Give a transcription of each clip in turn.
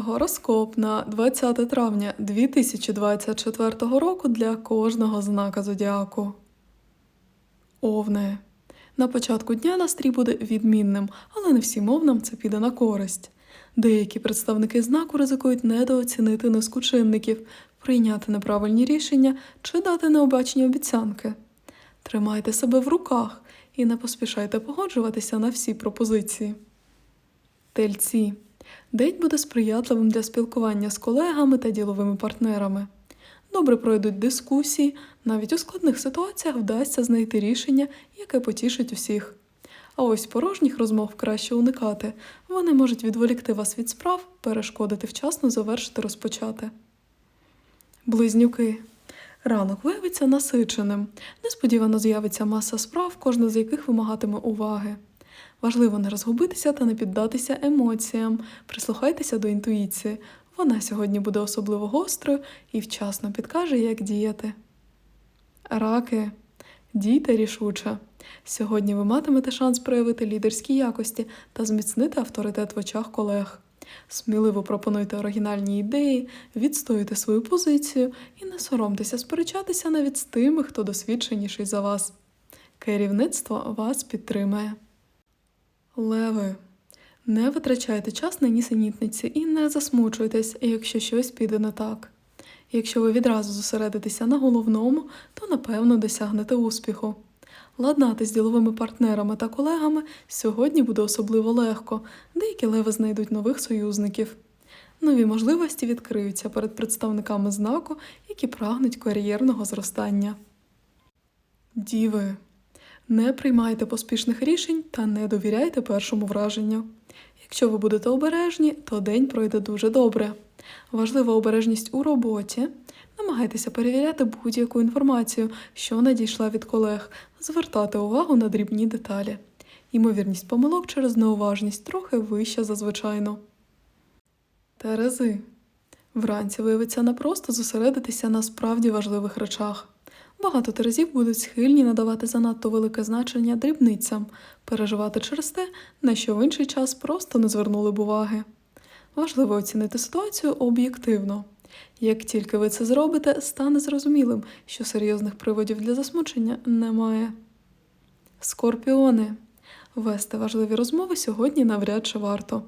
Гороскоп на 20 травня 2024 року для кожного знака зодіаку. Овне. На початку дня настрій буде відмінним, але не всім овнам це піде на користь. Деякі представники знаку ризикують недооцінити низку чинників, прийняти неправильні рішення чи дати необачні обіцянки. Тримайте себе в руках і не поспішайте погоджуватися на всі пропозиції. Тельці. День буде сприятливим для спілкування з колегами та діловими партнерами. Добре пройдуть дискусії, навіть у складних ситуаціях вдасться знайти рішення, яке потішить усіх. А ось порожніх розмов краще уникати. Вони можуть відволікти вас від справ, перешкодити вчасно завершити розпочати. Близнюки. Ранок виявиться насиченим. Несподівано з'явиться маса справ, кожна з яких вимагатиме уваги. Важливо не розгубитися та не піддатися емоціям. Прислухайтеся до інтуїції. Вона сьогодні буде особливо гострою і вчасно підкаже, як діяти. Раки. Дійте рішуче. Сьогодні ви матимете шанс проявити лідерські якості та зміцнити авторитет в очах колег. Сміливо пропонуйте оригінальні ідеї, відстоюйте свою позицію і не соромтеся сперечатися навіть з тими, хто досвідченіший за вас. Керівництво вас підтримає. Леви. Не витрачайте час на нісенітниці і не засмучуйтесь, якщо щось піде не так. Якщо ви відразу зосередитеся на головному, то напевно досягнете успіху. Ладнати з діловими партнерами та колегами сьогодні буде особливо легко, деякі леви знайдуть нових союзників. Нові можливості відкриються перед представниками знаку, які прагнуть кар'єрного зростання. Діви. Не приймайте поспішних рішень та не довіряйте першому враженню. Якщо ви будете обережні, то день пройде дуже добре. Важлива обережність у роботі. Намагайтеся перевіряти будь-яку інформацію, що надійшла від колег, звертати увагу на дрібні деталі. Ймовірність помилок через неуважність трохи вища за звичайну. Терези. Вранці виявиться непросто зосередитися на справді важливих речах. Багато терезів будуть схильні надавати занадто велике значення дрібницям, переживати через те, на що в інший час просто не звернули б уваги. Важливо оцінити ситуацію об'єктивно. Як тільки ви це зробите, стане зрозумілим, що серйозних приводів для засмучення немає. Скорпіони. Вести важливі розмови сьогодні навряд чи варто.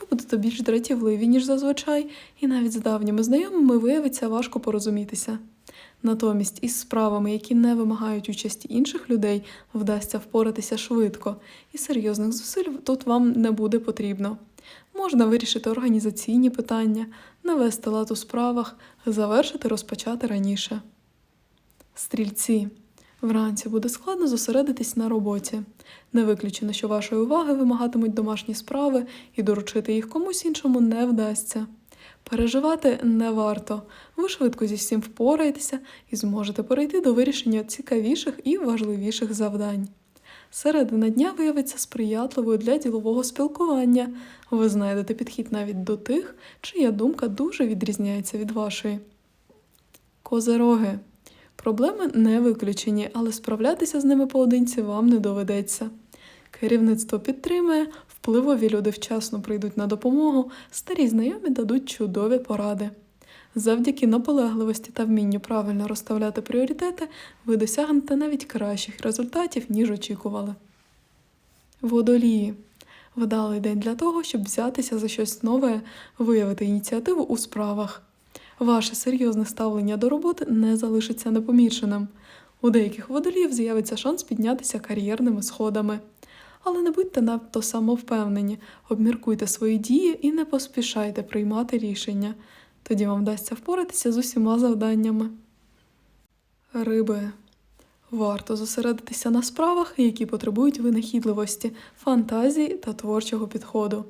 Ви будете більш дратівливі, ніж зазвичай, і навіть з давніми знайомими виявиться важко порозумітися. Натомість із справами, які не вимагають участі інших людей, вдасться впоратися швидко, і серйозних зусиль тут вам не буде потрібно. Можна вирішити організаційні питання, навести лад у справах, завершити розпочати раніше. Стрільці. Вранці буде складно зосередитись на роботі. Не виключено, що вашої уваги вимагатимуть домашні справи, і доручити їх комусь іншому не вдасться. Переживати не варто. Ви швидко зі всім впораєтеся і зможете перейти до вирішення цікавіших і важливіших завдань. Середина дня виявиться сприятливою для ділового спілкування. Ви знайдете підхід навіть до тих, чия думка дуже відрізняється від вашої. Козероги. Проблеми не виключені, але справлятися з ними поодинці вам не доведеться. Керівництво підтримує, впливові люди вчасно прийдуть на допомогу, старі знайомі дадуть чудові поради. Завдяки наполегливості та вмінню правильно розставляти пріоритети, ви досягнете навіть кращих результатів, ніж очікували. Водолії. Вдалий день для того, щоб взятися за щось нове, виявити ініціативу у справах. Ваше серйозне ставлення до роботи не залишиться непоміченим. У деяких водоліїв з'явиться шанс піднятися кар'єрними сходами. Але не будьте надто самовпевнені, обміркуйте свої дії і не поспішайте приймати рішення. Тоді вам вдасться впоратися з усіма завданнями. Риби. Варто зосередитися на справах, які потребують винахідливості, фантазії та творчого підходу.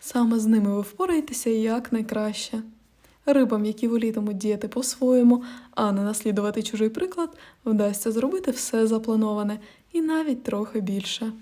Саме з ними ви впораєтеся якнайкраще. Рибам, які волітимуть діяти по-своєму, а не наслідувати чужий приклад, вдасться зробити все заплановане і навіть трохи більше.